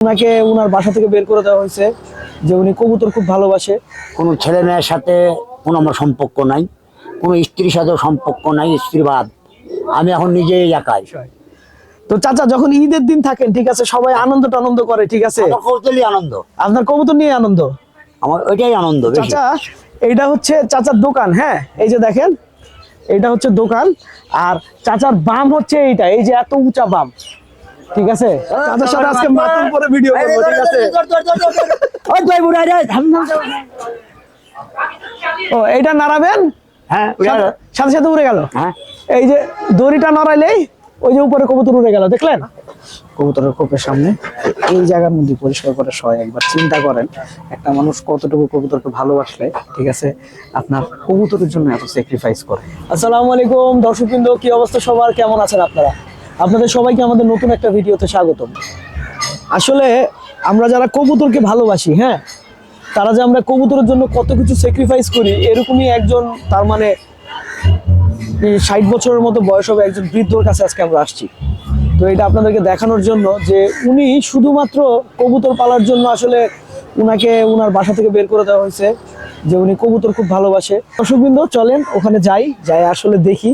ওনাকে ওনার বাসা থেকে বের করে দেওয়া হয়েছে যে উনি কবুতর খুব ভালোবাসে। কোনো ছেলে মেয়ের সাথে কোনো আমার সম্পর্ক নাই কোনো স্ত্রীর সাথেও সম্পর্ক নাই স্ত্রীবাদ। আমি এখন নিজেই একাই। তো চাচা যখন ঈদের দিন থাকেন ঠিক আছে সবাই আনন্দ টানন্দ করে ঠিক আছে? আনন্দ। আপনার কবুতর নিয়ে আনন্দ? আমার ওইটাই আনন্দ চাচা এইটা হচ্ছে চাচার দোকান হ্যাঁ? এই যে দেখেন এটা হচ্ছে দোকান। আর চাচার বাম হচ্ছে এইটা এই যে এত উঁচা বাম। ঠিক আছে চাচার সাথে আজকে মাতুল পরে ভিডিও করব ঠিক আছে ওই ভাই বুড়া রে। ও এইটা নাড়াবেন হ্যাঁ সাথে সাথে উড়ে গেল হ্যাঁ এই যে দড়িটা নড়াইলেই ওই যে উপরে কবুতর উড়ে গেল দেখলেন কবুতরের কোপের সামনে এই জায়গার মধ্যে পরিষ্কার করে সবাই একবার চিন্তা করেন একটা মানুষ কতটুকু কবুতরকে ভালোবাসলে ঠিক আছে আপনার কবুতরের জন্য এত স্যাক্রিফাইস করে আসসালামু আলাইকুম দর্শকবৃন্দ কি অবস্থা সবার কেমন আছেন আপনারা আপনাদের সবাইকে আমাদের নতুন একটা ভিডিওতে স্বাগতম। আসলে আমরা যারা কবুতরকে ভালোবাসি হ্যাঁ তারা যে আমরা কবুতরের জন্য কত কিছু স্যাক্রিফাইস করি, এরকমই একজন তার মানে ষাট বছরের মতো বয়স হবে একজন বৃদ্ধর কাছে আজকে আমরা আসছি। তো এটা আপনাদেরকে দেখানোর জন্য যে উনি শুধুমাত্র কবুতর পালার জন্য আসলে উনাকে উনার বাসা থেকে বের করে দেওয়া হয়েছে, যে উনি কবুতর খুব ভালোবাসে। দর্শকবৃন্দ, চলেন ওখানে যাই যাই আসলে দেখি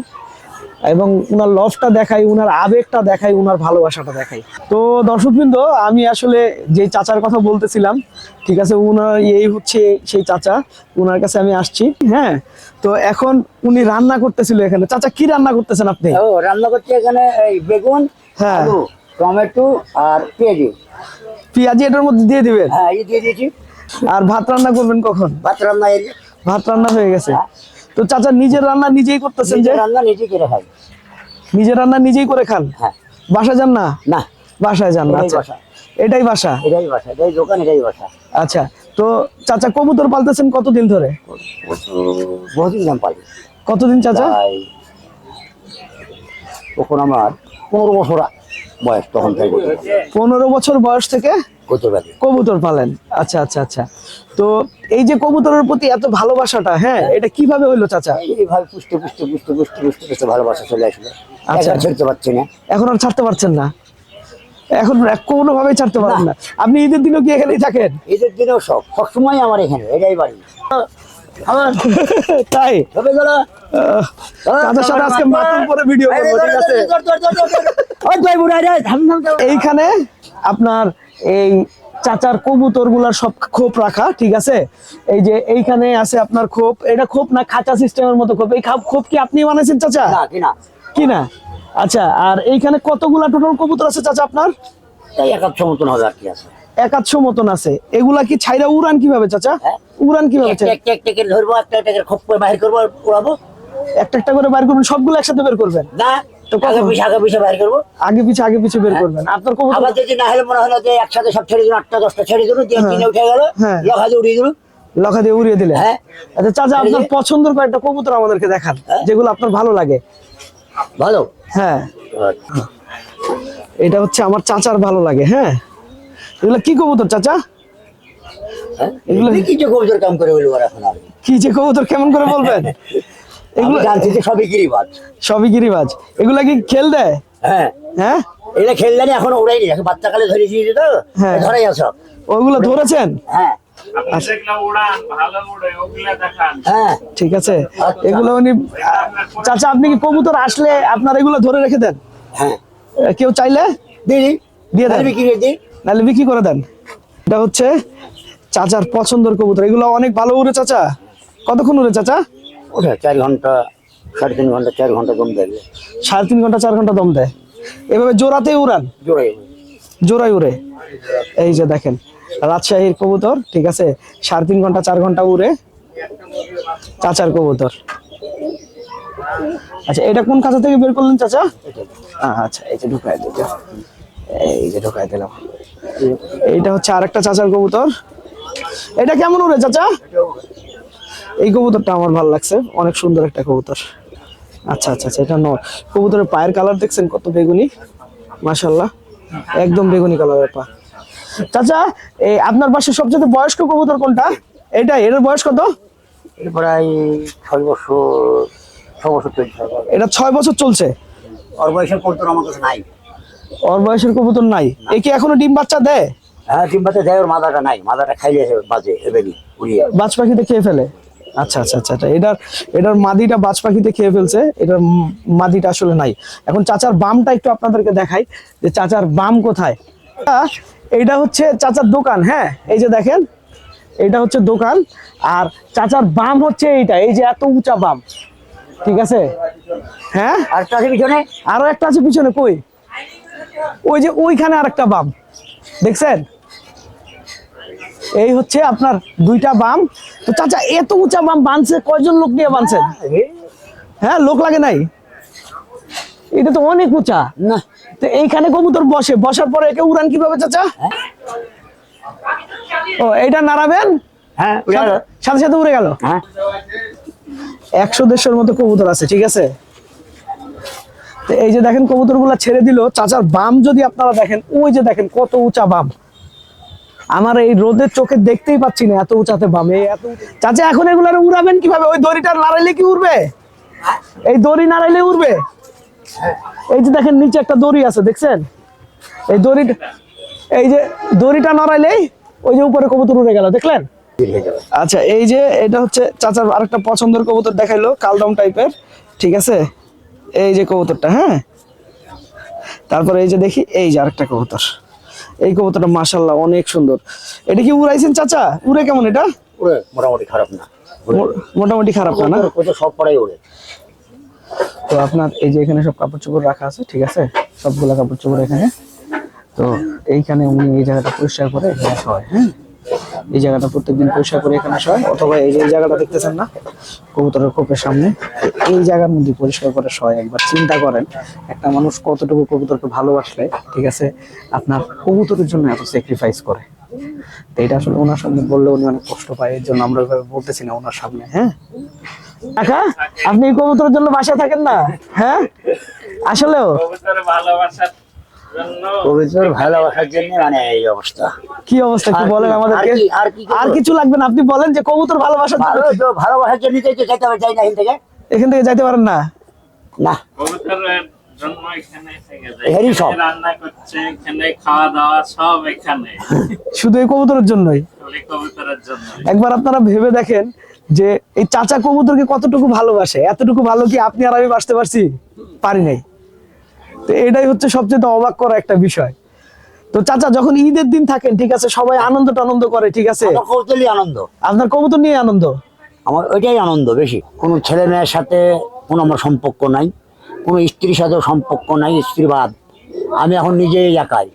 এবং উনার লভটা দেখাই উনার আবেগটা দেখাই উনার ভালোবাসাটা দেখাই। তো দর্শকবৃন্দ আমি আসলে যে চাচার কথা বলতেছিলাম ঠিক আছে উনার এই হচ্ছে সেই চাচা উনার কাছে আমি আসছি হ্যাঁ? তো এখন উনি রান্না করতেছিল এখানে। চাচা কি রান্না করতেছেন আপনি? ও রান্না করছি এখানে এই বেগুন হ্যাঁ। টমেটো আর পেঁয়াজি। পেঁয়াজি এটার মধ্যে দিয়ে দিবেন? হ্যাঁ এই দিয়ে দিয়েছি। আর ভাত রান্না করবেন কখন? ভাত রান্না ভাত রান্না হয়ে গেছে। তো চাচা নিজের রান্না নিজেই করতেছেন যে? রান্না নিজে করে খাই। নিজের রান্না নিজেই করে খান? হ্যাঁ। বাসা যান না? না। বাসায় যান না আচ্ছা। এটাই বাসা? এটাই বাসা এটাই দোকান এটাই বাসা। আচ্ছা। তো চাচা কবুতর পালতেছেন কতদিন ধরে? বহুদিন দাম পাই কতদিন চাচা? তখন আমার পনেরো বছর বয়স তখন থেকে। পনেরো বছর বয়স থেকে? কবুতর পালেন। আচ্ছা আচ্ছা আচ্ছা। তো এই যে কবুতরের প্রতি এত ভালোবাসাটা হ্যাঁ এটা কীভাবে হইল চাচা? এইভাবে পুষতে পুষতে পুষতে পুষতে পুষতে পুষতে ভালোবাসা চলে আসলো। আচ্ছা। আচ্ছা। ছেড়তে পারছি না। এখন আর ছাড়তে পারছেন না? এখন কোনোভাবেই ছাড়তে পারেন না। আপনি ঈদের দিনও কি এখানেই থাকেন? ঈদের দিনেও সব সবসময় আমার এখানে এটাই বাড়ি। আমার তাই? গেল সাথে আজকে মাতুল পরে ভিডিও করব ঠিক আছে। এইখানে আপনার এই চাচার কবুতরগুলার সব খোপ রাখা ঠিক আছে? এই যে এইখানে আছে আপনার খোপ। এটা খোপ না খাঁচা সিস্টেমের মতো খোপ। এই খাপ- কি আপনি বানাইছেন চাচা? কি না। আচ্ছা আর এইখানে কতগুলা টোটাল কবুতর আছে চাচা আপনার? তাই একাত্তর মতন হবে আর কি আছে। একাদশো মতন আছে। এগুলা কি ছাইরা উড়ান কীভাবে চাচা। উড়ান কীভাবে একটা একটা একটা করে ধরবো একটা একটা করে খপ করে বাহির করব উড়াবো। একটা একটা করে বের করবেন সবগুলো একসাথে বের করবেন? না তো তো আগে পিছিয়ে আগে পিছিয়ে বাহির করব? আগে পিছে আগে পিছে বের করবেন। আপনার কবুতর আবার যদি না হলে মনে হলো যে একসাথে সব ছেড়ে দিল আটটা দশটা ছেড়ে দিল দিয়ে হ্যাঁ। উঠে গেল হ্যাঁ। লখাজে উড়িয়ে দিল। লখা দিয়ে উড়িয়ে দিলে হ্যাঁ। আচ্ছা চাচা আপনার পছন্দের কয়েকটা কবুতর আমাদেরকে দেখান হ্যাঁ। যেগুলো আপনার ভালো লাগে। ভালো? হ্যাঁ। এটা হচ্ছে আমার চাচার ভালো লাগে হ্যাঁ। এগুলো কি কবুতর চাচা? এগুলো- এগুলো কি যে কবুতর কাম করে বলব এখন কি যে কবুতর কেমন করে বলবেন? এগুলো জানছি যে সবই গিরিবাজ। সবই গিরিবাজ। এগুলা কি খেল দেয়? হ্যাঁ। হ্যাঁ? এগুলো খেললে এখন ওড়াই নি। এখন বাচ্চা কালে ধরে দিয়েছে তো হ্যাঁ। ধরাই আছো। ওগুলো ধরেছেন? হ্যাঁ। দেখান হ্যাঁ। ঠিক আছে। আচ্ছা। এগুলো উনি চাচা আপনি কি কবুতর আসলে আপনার এগুলো ধরে রেখে দেন? হ্যাঁ। কেউ চাইলে? দিদি দিয়ে দেন। বিক্রি করে দিই। নাহলে বিক্রি করে দেন। এটা হচ্ছে চাচার পছন্দের কবুতর। এগুলো অনেক ভালো উড়ে চাচা। কতক্ষণ উড়ে চাচা? ওটা চার ঘণ্টা সাড়ে তিন ঘণ্টা চার ঘণ্টা কম দেবে সাড়ে তিন ঘণ্টা চার ঘণ্টা দম দেয়। এভাবে জোড়াতে উড়ান? জোরে জোড়াই উড়ে। এই যে দেখেন রাজশাহীর কবুতর ঠিক আছে? সাড়ে তিন ঘণ্টা চার ঘণ্টা উড়ে চাচার কবুতর। আচ্ছা এটা কোন খাঁচা থেকে বের করলেন চাচা? আচ্ছা এই যে ঢুকাই দিল। এই যে ঢুকাই দিলাম। এইটা হচ্ছে আরেকটা চাচার কবুতর। এটা কেমন উড়ে চাচা? এই কবুতরটা আমার ভালো লাগছে। অনেক সুন্দর একটা কবুতর। আচ্ছা আচ্ছা আচ্ছা এটা নর কবুতরের পায়ের কালার দেখছেন কত বেগুনি? মাশাল্লাহ একদম বেগুনি কালারের পা। চাচা এই আপনার পাশে সবচেয়ে বয়স্ক কবুতর কোনটা? এটা এর বয়স কত? প্রায় ছয় বছর ছ বছর চলছে। এটা ছয় বছর চলছে? ওর বয়সের কবুতর আমার কাছে নাই। ওর বয়সের কবুতর নাই। এ কি এখনও ডিম বাচ্চা দেয়? হ্যাঁ ডিম পাতে দেয় ওর মাথাটা নাই। মাথাটা খাইলে বাজে এবেনি উড়িয়ে। বাজ পাখিতে খেয়ে ফেলে? আচ্ছা আচ্ছা আচ্ছা আচ্ছা। এটার এটার মাদিটা বাজ পাখিতে খেয়ে ফেলছে এটার মাদিটা আসলে নাই। এখন চাচার বামটা একটু আপনাদেরকে দেখাই যে চাচার বাম কোথায়। এইটা হচ্ছে চাচার দোকান হ্যাঁ? এই যে দেখেন এটা হচ্ছে দোকান আর চাচার বাম হচ্ছে এইটা এই যে এত উঁচা বাম। ঠিক আছে? হ্যাঁ? আর তাদের পিছনে? আরও একটা আছে পিছনে কই? ওই যে ওইখানে আরেকটা বাম। দেখছেন? এই হচ্ছে আপনার দুইটা বাম তো চাচা এত উঁচা বাম বানছে কয়জন লোক নিয়ে বানছেন হ্যাঁ লোক লাগে নাই? এটা তো অনেক উঁচা। না। তো এইখানে কবুতর বসে বসার পরে একে উড়ান কীভাবে চাচা? ও এইটা নাড়াবেন? হ্যাঁ সাথে- সাথে উড়ে গেল? হ্যাঁ। একশো দেড়শোর মতো কবুতর আছে ঠিক আছে? তো এই যে দেখেন কবুতরগুলা ছেড়ে দিল। চাচার বাম যদি আপনারা দেখেন ওই যে দেখেন কত উঁচা বাম। আমার এই রোদের চোখে দেখতেই পাচ্ছি না এত উঁচাতে বাম। এত চাচা, এখন এগুলার উড়াবেন কীভাবে? ওই দড়িটা নাড়াইলে কি উড়বে? এই দড়ি নাড়াইলে উড়বে? এই যে দেখেন, নিচে একটা দড়ি আছে, দেখছেন? এই দড়ি এই যে দড়িটা নাড়াইলেই ওই যে উপরে কবুতর উড়ে গেল, দেখলেন? আচ্ছা এই যে এটা হচ্ছে চাচার আরেকটা পছন্দের কবুতর দেখাইলো, কালদম টাইপের, ঠিক আছে? এই যে কবুতরটা হ্যাঁ? তারপরে এই যে দেখি, এই যে আরেকটা কবুতর। এই কবুতরটা মাশাল্লাহ অনেক সুন্দর। এটা কি উড়াইছেন চাচা? উড়ে কেমন এটা? উড়ে মোটামুটি খারাপ না। মোটামুটি খারাপ না সব পড়াই ওড়ে তো আপনার এই যে এখানে সব কাপড় চোপড় রাখা আছে ঠিক আছে? সবগুলা কাপড় চোপড় এখানে। তো এইখানে উনি এই জায়গাটা পরিষ্কার করে এখানে হয় হ্যাঁ? এই জায়গাটা প্রত্যেকদিন পরিষ্কার করে এখানে আসা হয়। অথবা এই যে জায়গাটা দেখতেছেন না, কবুতরের কোপের সামনে, এই জায়গার মধ্যে পরিষ্কার করে শোয় একবার চিন্তা করেন, একটা মানুষ কতটুকু কবুতরকে ভালোবাসলে, ঠিক আছে? আপনার কবুতরের জন্য এত স্যাক্রিফাইস করে। তো এটা আসলে ওনার সামনে বললে উনি অনেক কষ্ট পায়, এর জন্য আমরা ওইভাবে বলতেছি না ওনার সামনে হ্যাঁ? কাকা, আপনি কবুতরের জন্য বাসায় থাকেন না হ্যাঁ? আসলেও? জন্য কবিতর ভালোবাসার জন্য মানে এই অবস্থা। কি অবস্থা? কি বলেন আমাদেরকে। আর কি- আর কি করব? আর কিছু লাগবে না? আপনি বলেন যে কবুতর ভালোবাসার জন্য ভালোবাসার জন্য তো যাইতে হবে যাই না এখান থেকে। এখান থেকে যাইতে পারেন না? না। কবুতরের জন্য এখানে থেকে যায় সব। রান্না করছে এখানে খাওয়া দাওয়া সব এখানে। শুধু এই কবুতরের জন্যই? কবুতরের জন্য একবার আপনারা ভেবে দেখেন যে এই চাচা কবুতরকে কতটুকু ভালোবাসে? এতটুকু ভালো কি আপনি আর আমি বাঁচতে পারছি? পারি নাই। তো এটাই হচ্ছে সবচেয়ে অবাক করা একটা বিষয়। তো চাচা যখন ঈদের দিন থাকেন ঠিক আছে সবাই আনন্দ টানন্দ করে ঠিক আছে? আনন্দ। আপনার কবুতর নিয়ে আনন্দ? আমার ওইটাই আনন্দ বেশি। কোনো ছেলে মেয়ের সাথে কোনো আমার সম্পর্ক নাই কোনো স্ত্রীর সাথেও সম্পর্ক নাই স্ত্রীবাদ। আমি এখন নিজেই একাই।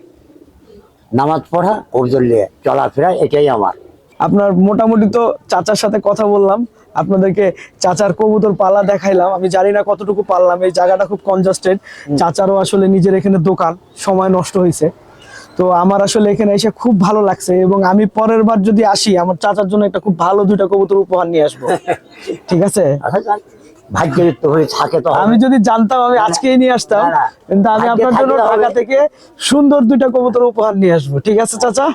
নামাজ পড়া কবিতর নিয়ে চলাফেরা এটাই আমার। আপনার মোটামুটি তো চাচার সাথে কথা বললাম। আপনাদেরকে চাচার কবুতর পালা দেখাইলাম। আমি জানি না কতটুকু পারলাম এই জায়গাটা খুব কনজাস্টেড চাচারও আসলে নিজের এখানে দোকান সময় নষ্ট হয়েছে। তো আমার আসলে এখানে এসে খুব ভালো লাগছে এবং আমি পরের বার যদি আসি আমার চাচার জন্য একটা খুব ভালো দুইটা কবুতর উপহার নিয়ে আসব। ঠিক আছে? আচ্ছা, হয়ে থাকে তো আমি যদি জানতাম আমি আজকেই নিয়ে আসতাম। কিন্তু আমি আপনার জন্য ঢাকা থেকে সুন্দর দুইটা কবুতর উপহার নিয়ে আসব। ঠিক আছে চাচা?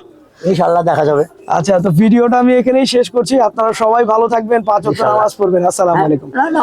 ইনশাল্লাহ দেখা যাবে। আচ্ছা তো ভিডিওটা আমি এখানেই শেষ করছি। আপনারা সবাই ভালো থাকবেন পাঁচ নামাজ পড়বেন। আসসালামু আলাইকুম। না।